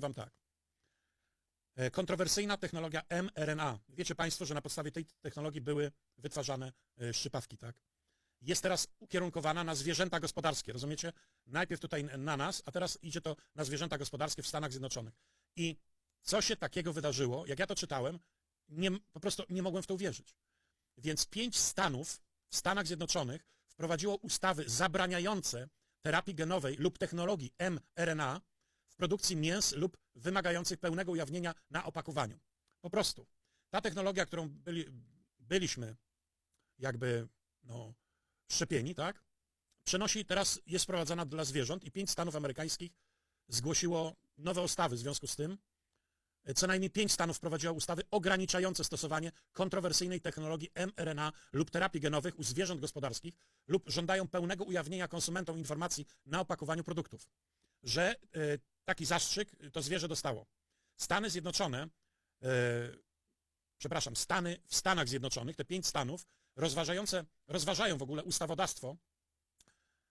wam tak. E, Kontrowersyjna technologia mRNA. Wiecie Państwo, że na podstawie tej technologii były wytwarzane e, szczypawki, tak? Jest teraz ukierunkowana na zwierzęta gospodarskie, rozumiecie? Najpierw tutaj na nas, a teraz idzie to na zwierzęta gospodarskie w Stanach Zjednoczonych. I co się takiego wydarzyło, jak ja to czytałem, nie, po prostu nie mogłem w to uwierzyć. Więc pięć stanów w Stanach Zjednoczonych wprowadziło ustawy zabraniające terapii genowej lub technologii mRNA produkcji mięs lub wymagających pełnego ujawnienia na opakowaniu. Po prostu. Ta technologia, którą byli, byliśmy jakby no, szczepieni, tak? Przenosi, teraz jest wprowadzana dla zwierząt i pięć stanów amerykańskich zgłosiło nowe ustawy w związku z tym. Co najmniej pięć stanów wprowadziło ustawy ograniczające stosowanie kontrowersyjnej technologii mRNA lub terapii genowych u zwierząt gospodarskich lub żądają pełnego ujawnienia konsumentom informacji na opakowaniu produktów, że e, taki zastrzyk to zwierzę dostało. Stany Zjednoczone, e, przepraszam, Stany w Stanach Zjednoczonych, te pięć stanów, rozważające, rozważają w ogóle ustawodawstwo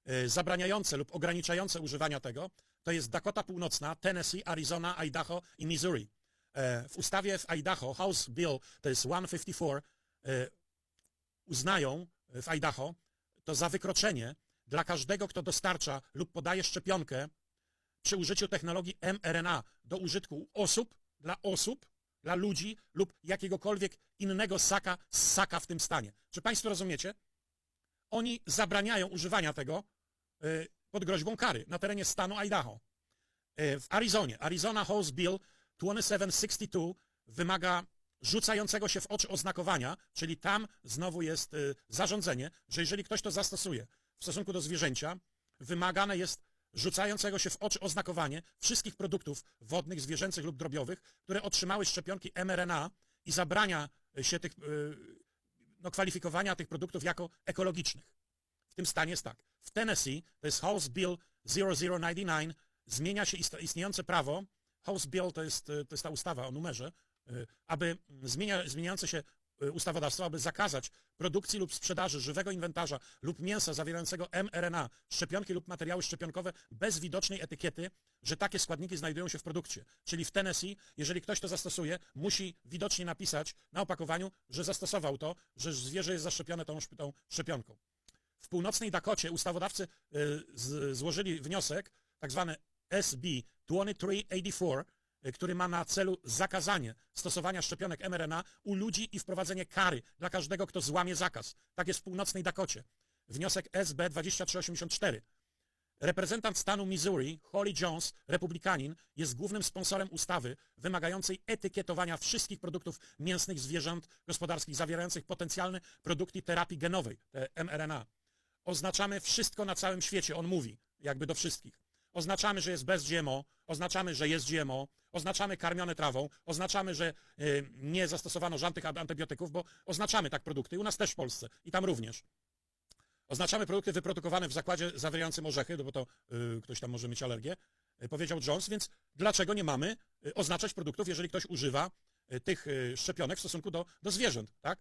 e, zabraniające lub ograniczające używania tego, to jest Dakota Północna, Tennessee, Arizona, Idaho i Missouri. E, W ustawie w Idaho, House Bill, to jest 154, e, uznają w Idaho to za wykroczenie dla każdego, kto dostarcza lub podaje szczepionkę przy użyciu technologii mRNA do użytku osób, dla osób, dla ludzi lub jakiegokolwiek innego ssaka, ssaka w tym stanie. Czy Państwo rozumiecie? Oni zabraniają używania tego y, pod groźbą kary na terenie stanu Idaho. Y, W Arizonie, Arizona House Bill 2762 wymaga rzucającego się w oczy oznakowania, czyli tam znowu jest y, zarządzenie, że jeżeli ktoś to zastosuje w stosunku do zwierzęcia, wymagane jest rzucającego się w oczy oznakowanie wszystkich produktów wodnych, zwierzęcych lub drobiowych, które otrzymały szczepionki mRNA i zabrania się tych, y, no, kwalifikowania tych produktów jako ekologicznych. W tym stanie jest tak. W Tennessee, to jest House Bill 0099, zmienia się ist- istniejące prawo. House Bill to jest, y, to jest ta ustawa o numerze, aby zmienia, zmieniające się y, ustawodawstwo, aby zakazać produkcji lub sprzedaży żywego inwentarza lub mięsa zawierającego mRNA, szczepionki lub materiały szczepionkowe bez widocznej etykiety, że takie składniki znajdują się w produkcie. Czyli w Tennessee, jeżeli ktoś to zastosuje, musi widocznie napisać na opakowaniu, że zastosował to, że zwierzę jest zaszczepione tą, tą szczepionką. W północnej Dakocie ustawodawcy y, złożyli wniosek, tak zwany SB 2384, y, który ma na celu zakazanie stosowania szczepionek mRNA u ludzi i wprowadzenie kary dla każdego, kto złamie zakaz. Tak jest w północnej Dakocie. Wniosek SB 2384. Reprezentant stanu Missouri, Holly Jones, republikanin, jest głównym sponsorem ustawy wymagającej etykietowania wszystkich produktów mięsnych zwierząt gospodarskich zawierających potencjalne produkty terapii genowej, te mRNA. Oznaczamy wszystko na całym świecie, on mówi, jakby do wszystkich. Oznaczamy, że jest bez GMO, oznaczamy, że jest GMO, oznaczamy karmione trawą, oznaczamy, że y, nie zastosowano żadnych an- antybiotyków, bo oznaczamy tak produkty, u nas też w Polsce i tam również. Oznaczamy produkty wyprodukowane w zakładzie zawierającym orzechy, no bo to y, ktoś tam może mieć alergię, y, powiedział Jones, więc dlaczego nie mamy oznaczać produktów, jeżeli ktoś używa tych szczepionek w stosunku do, do zwierząt, tak?